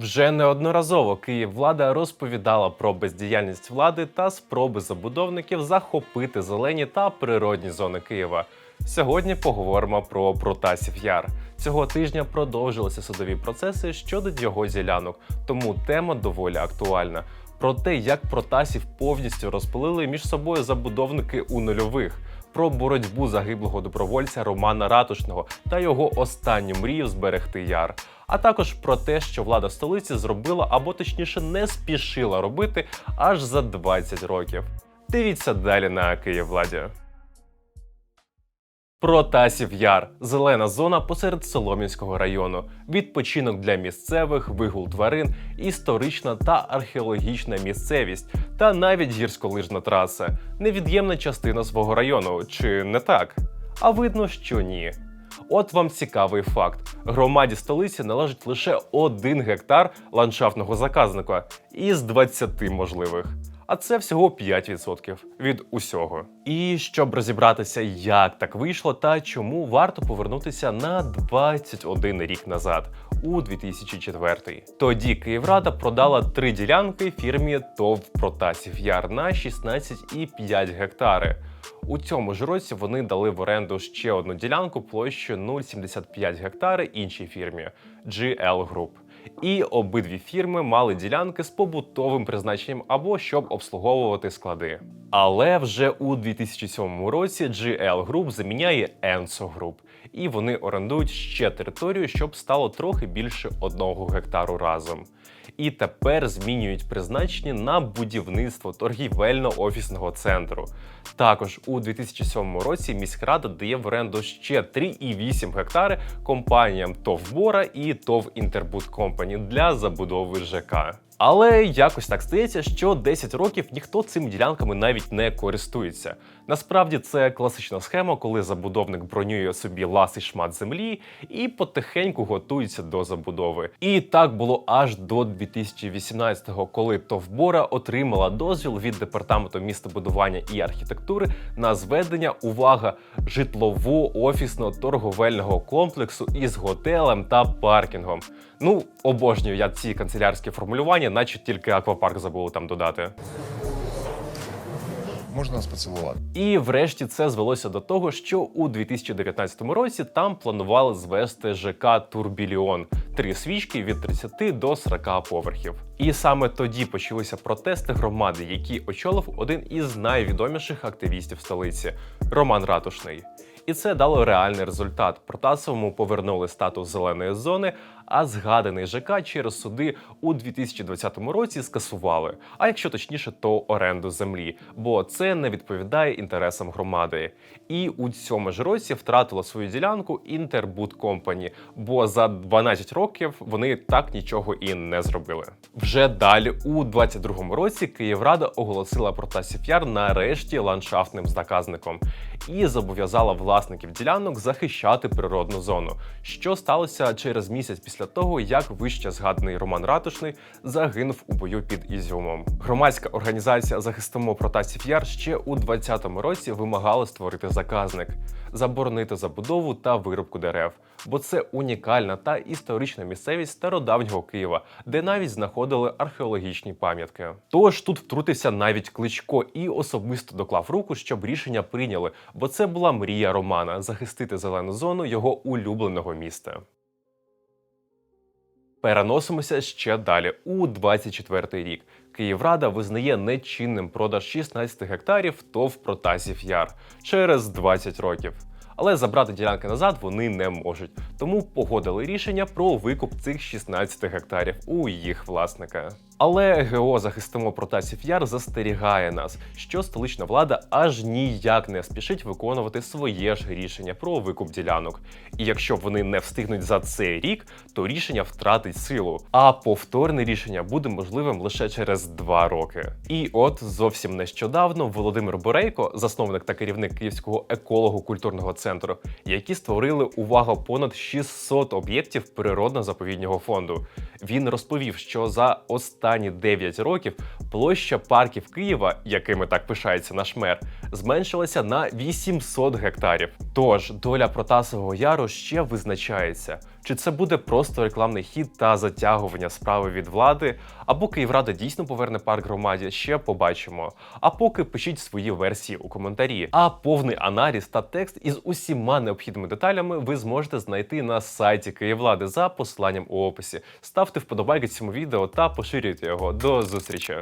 Вже неодноразово Київвлада розповідала про бездіяльність влади та спроби забудовників захопити зелені та природні зони Києва. Сьогодні поговоримо про Протасів Яр. Цього тижня продовжилися судові процеси щодо його ділянок, тому тема доволі актуальна. Про те, як Протасів повністю розпилили між собою забудовники у нульових, про боротьбу загиблого добровольця Романа Ратушного та його останню мрію зберегти яр, а також про те, що влада столиці зробила або точніше не спішила робити аж за 20 років. Дивіться далі на Київвладі. Протасів Яр зелена зона посеред Солом'янського району, відпочинок для місцевих, вигул тварин, історична та археологічна місцевість, та навіть гірськолижна траса невід'ємна частина свого району, чи не так? А видно, що ні. От вам цікавий факт: громаді столиці належить лише один гектар ландшафтного заказника із 20 можливих. А це всього 5% від усього. І щоб розібратися, як так вийшло та чому варто повернутися на 21 рік назад, у 2004. Тоді Київрада продала три ділянки фірмі ТОВ Протасів Яр на 16,5 гектари. У цьому ж році вони дали в оренду ще одну ділянку площею 0,75 гектари іншій фірмі GL Group. І обидві фірми мали ділянки з побутовим призначенням або щоб обслуговувати склади. Але вже у 2007 році GL Group заміняє Enso Group, і вони орендують ще територію, щоб стало трохи більше одного гектару разом. І тепер змінюють призначення на будівництво торгівельно-офісного центру. Також у 2007 році міськрада дає в оренду ще 3,8 гектари компаніям ТОВ Бора і ТОВ Інтербуд Компані для забудови ЖК. Але якось так стається, що 10 років ніхто цими ділянками навіть не користується. Насправді це класична схема, коли забудовник бронює собі ласий шмат землі і потихеньку готується до забудови. І так було аж до 2018-го, коли Товбора отримала дозвіл від департаменту містобудування і архітектури на зведення увага житлово-офісного торговельного комплексу із готелем та паркінгом. Ну, обожнюю я ці канцелярські формулювання, наче тільки аквапарк забули там додати. Можна нас поцілувати? І врешті це звелося до того, що у 2019 році там планували звести ЖК Турбіліон три свічки від 30 до 40 поверхів. І саме тоді почалися протести громади, які очолив один із найвідоміших активістів столиці Роман Ратушний. І це дало реальний результат. Протасовому повернули статус зеленої зони, а згаданий ЖК через суди у 2020 році скасували. А якщо точніше, то оренду землі, бо це не відповідає інтересам громади. І у цьому ж році втратила свою ділянку Інтербуд Компані, бо за 12 років вони так нічого і не зробили. Вже далі, у 22-му році, Київрада оголосила Протасів Яр нарешті ландшафтним заказником і зобов'язала власників ділянок захищати природну зону, що сталося через місяць після того, як вище згаданий Роман Ратушний загинув у бою під Ізюмом. Громадська організація Захистимо Протасів Яр ще у 20-му році вимагала створити заказник, заборонити забудову та вирубку дерев, бо це унікальна та історична місцевість стародавнього Києва, де навіть знаходили археологічні пам'ятки. Тож тут втрутився навіть кличко і особисто доклав руку, щоб рішення прийняли, бо це була мрія Романа захистити зелену зону його улюбленого міста. Переносимося ще далі у 24-й рік. Київрада визнає нечинним продаж 16 гектарів ТОВ Протасів Яр через 20 років. Але забрати ділянки назад вони не можуть, тому погодили рішення про викуп цих 16 гектарів у їх власника. Але ГО захистимо Протасів Яр застерігає нас, що столична влада аж ніяк не спішить виконувати своє ж рішення про викуп ділянок. І якщо вони не встигнуть за цей рік, то рішення втратить силу. А повторне рішення буде можливим лише через два роки. І от зовсім нещодавно Володимир Борейко, засновник та керівник Київського еколого-культурного центру, які створили увагу понад 600 об'єктів природно-заповіднього фонду. Він розповів, що за останні 9 років Площа парків Києва, якими так пишається наш мер, зменшилася на 800 гектарів. Тож доля Протасового яру ще визначається. Чи це буде просто рекламний хід та затягування справи від влади, або Київрада дійсно поверне парк громаді, ще побачимо. А поки пишіть свої версії у коментарі. А повний аналіз та текст із усіма необхідними деталями ви зможете знайти на сайті Київлади за посиланням у описі. Ставте вподобайки цьому відео та поширюйте його. До зустрічі!